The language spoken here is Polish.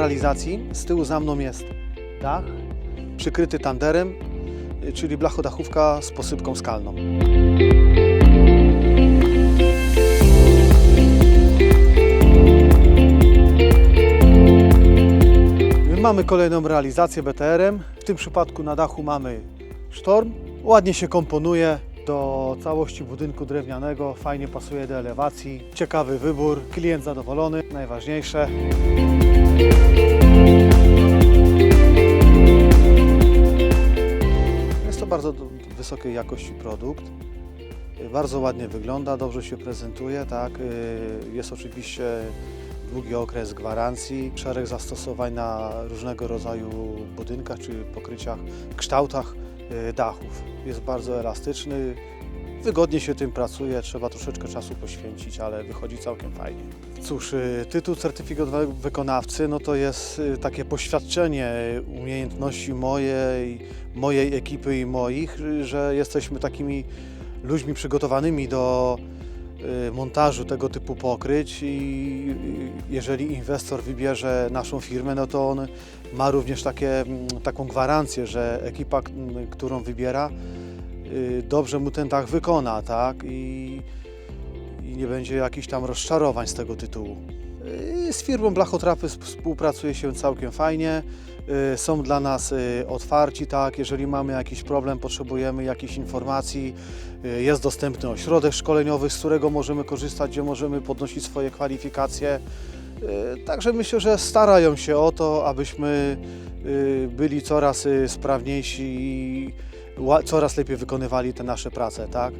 realizacji. Z tyłu za mną jest dach przykryty tanderem, czyli blachodachówka z posypką skalną. Mamy kolejną realizację BTR-em. W tym przypadku na dachu mamy sztorm. Ładnie się komponuje do całości budynku drewnianego, fajnie pasuje do elewacji. Ciekawy wybór, klient zadowolony, najważniejsze. Jest to bardzo wysokiej jakości produkt. Bardzo ładnie wygląda, dobrze się prezentuje, tak. y, Jest oczywiście długi okres gwarancji, szereg zastosowań na różnego rodzaju budynkach czy pokryciach, kształtach dachów. Jest bardzo elastyczny, wygodnie się tym pracuje, trzeba troszeczkę czasu poświęcić, ale wychodzi całkiem fajnie. Cóż, y, tytuł certyfikatowego wykonawcy no to jest y, takie poświadczenie umiejętności mojej, mojej ekipy i moich, y, że jesteśmy takimi ludźmi przygotowanymi do y, montażu tego typu pokryć i y, jeżeli inwestor wybierze naszą firmę, no to on ma również takie, taką gwarancję, że ekipa, którą wybiera, y, dobrze mu ten dach wykona, tak? I, i nie będzie jakichś tam rozczarowań z tego tytułu. Z firmą Blachotrapy sp- współpracuje się całkiem fajnie. Y, Są dla nas y, otwarci, tak? Jeżeli mamy jakiś problem, potrzebujemy jakichś informacji, y, jest dostępny ośrodek szkoleniowy, z którego możemy korzystać, gdzie możemy podnosić swoje kwalifikacje. Także myślę, że starają się o to, abyśmy byli coraz sprawniejsi i coraz lepiej wykonywali te nasze prace, tak?